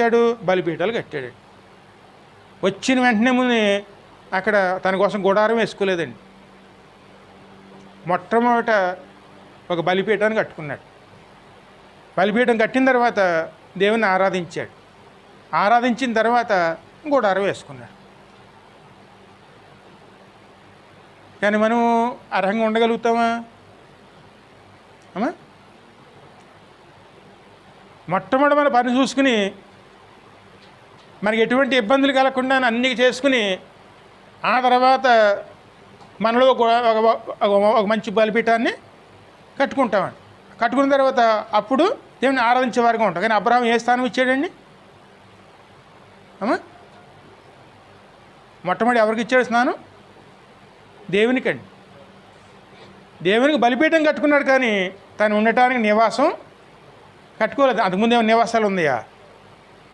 కట్టాడు బలిపీఠాలు కట్టాడు. వచ్చిన వెంటనే ముందు అక్కడ తన కోసం గుడారం వేసుకోలేదండి. మొట్టమొదట ఒక బలిపీఠాన్ని కట్టుకున్నాడు. బలిపీఠం కట్టిన తర్వాత దేవుని ఆరాధించాడు. ఆరాధించిన తర్వాత గుడారం వేసుకున్నాడు. కానీ మనం అర్హంగా ఉండగలుగుతామా? అమ్మా? మొట్టమొదటి మన పని చూసుకుని మనకి ఎటువంటి ఇబ్బందులు కలగకుండా అన్నీ చేసుకుని ఆ తర్వాత మనలో ఒక ఒక- ఒక మంచి బలిపీఠాన్ని కట్టుకుంటామండి. కట్టుకున్న తర్వాత అప్పుడు దేవుని ఆరాధించే వారిగా ఉంటాం. కానీ అబ్రహం ఏ స్థానం ఇచ్చాడండి? అమ్మా? మొట్టమొదటి ఎవరికి ఇచ్చాడు స్నానం? దేవునికండి. దేవునికి బలిపీఠం కట్టుకున్నాడు కానీ తను ఉండటానికి నివాసం కట్టుకోలేదు. అంతకుముందు ఏమైనా నివాసాలు ఉన్నాయా?